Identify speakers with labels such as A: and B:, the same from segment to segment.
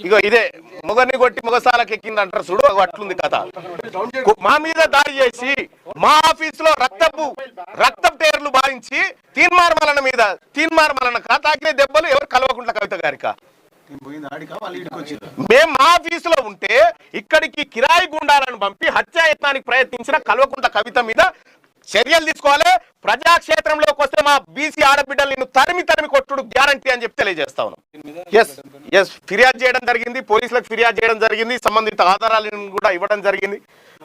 A: ఇగో ఇదే మొగని కొట్టి మొగసాలకు ఎక్కింది అంటారు చూడు అట్లుంది కథ. మా మీద దాడి చేసి మా ఆఫీస్లో రక్తపు రక్తపు టేర్లు బారించి తీన్మార్ మలన మీద తీన్మార్ మలన తాకిన దెబ్బలు ఎవరు కలవకుండా కవిత గారిక? మేము మా ఆఫీసులో ఉంటే ఇక్కడికి కిరాయి గుండాలను పంపి హత్యాయత్నానికి ప్రయత్నించిన కల్వకుంట కవిత మీద చర్యలు తీసుకోవాలి ప్రజాక్షేత్రంలోకి వస్తే మా బీసీ ఆడబిడ్డలు నిన్ను తరిమి తరిమి కొట్టుడు గ్యారంటీ అని చెప్పి తెలియజేస్తా ఎస్ ఎస్ ఫిర్యాదు చేయడం జరిగింది పోలీసులకు ఫిర్యాదు చేయడం జరిగింది సంబంధిత ఆధారాలను కూడా ఇవ్వడం జరిగింది.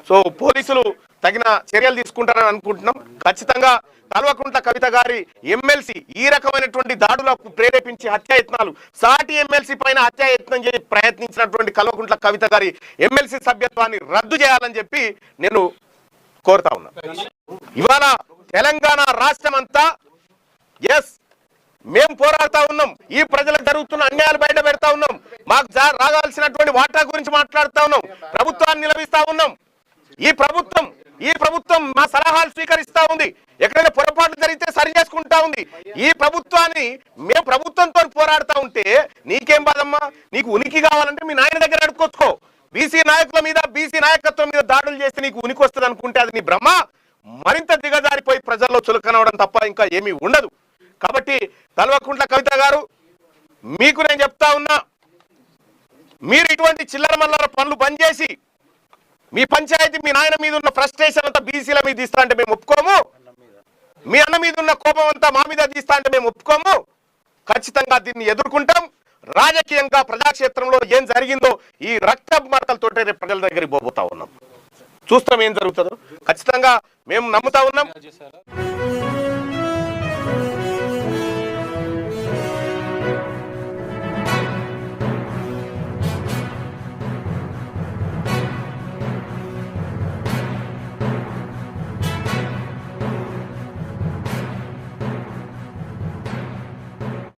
A: సో పోలీసులు తగిన చర్యలు తీసుకుంటారని అనుకుంటున్నాం. ఖచ్చితంగా కల్వకుంట్ల కవిత గారి ఎమ్మెల్సీ ఈ రకమైనటువంటి దాడులకు ప్రేరేపించి హత్యాయత్నాలు సాటి ఎమ్మెల్సీ పైన హత్యాయత్నం చేసి ప్రయత్నించినటువంటి కల్వకుంట్ల కవిత గారి ఎమ్మెల్సీ సభ్యత్వాన్ని రద్దు చేయాలని చెప్పి నేను కోరుతా ఉన్నా. ఇవాళ తెలంగాణ రాష్ట్రం అంతా ఎస్ మేము పోరాడుతా ఉన్నాం. ఈ ప్రజలకు జరుగుతున్న అన్యాయాలు బయట పెడతా ఉన్నాం. మాకు రాగాల్సినటువంటి వాటా గురించి మాట్లాడుతా ఉన్నాం. ప్రభుత్వాన్ని నిలవిస్తా ఉన్నాం. ఈ ప్రభుత్వం ఈ ప్రభుత్వం మా సలహాలు స్వీకరిస్తా ఉంది. ఎక్కడైనా పొరపాట్లు జరిగితే సరి చేసుకుంటా ఉంది. ఈ ప్రభుత్వాన్ని మేము ప్రభుత్వంతో పోరాడుతా ఉంటే నీకేం బాధమ్మా? నీకు ఉనికి కావాలంటే మీ నాయన దగ్గర అడుకొచ్చుకో బీసీ నాయకుల మీద బీసీ నాయకత్వం మీద దాడులు చేస్తే నీకు ఉనికి వస్తుంది అనుకుంటే అది నీ బ్రహ్మ మరింత దిగజారిపోయి ప్రజల్లో చులకనవడం తప్ప ఇంకా ఏమీ ఉండదు. కాబట్టి తలవకుంట్ల కవిత గారు మీకు నేను చెప్తా ఉన్నా మీరు ఇటువంటి చిల్లర మల్లర పనులు బంద్ చేసి మీ పంచాయతీ మీ నాయన మీద ఉన్న ఫ్రస్ట్రేషన్ అంతా బీసీల మీద తీస్తా అంటే మేము ఒప్పుకోము. మీ అన్న మీద ఉన్న కోపం అంతా మా మీద తీస్తా అంటే మేము ఒప్పుకోము. ఖచ్చితంగా దీన్ని ఎదుర్కొంటాం. రాజకీయంగా ప్రజాక్షేత్రంలో ఏం జరిగిందో ఈ రక్త మరకలతోటే రేపు ప్రజల దగ్గరికి పోబోతా ఉన్నాం. చూస్తాం ఏం జరుగుతుందో. ఖచ్చితంగా మేము నమ్ముతా ఉన్నాం.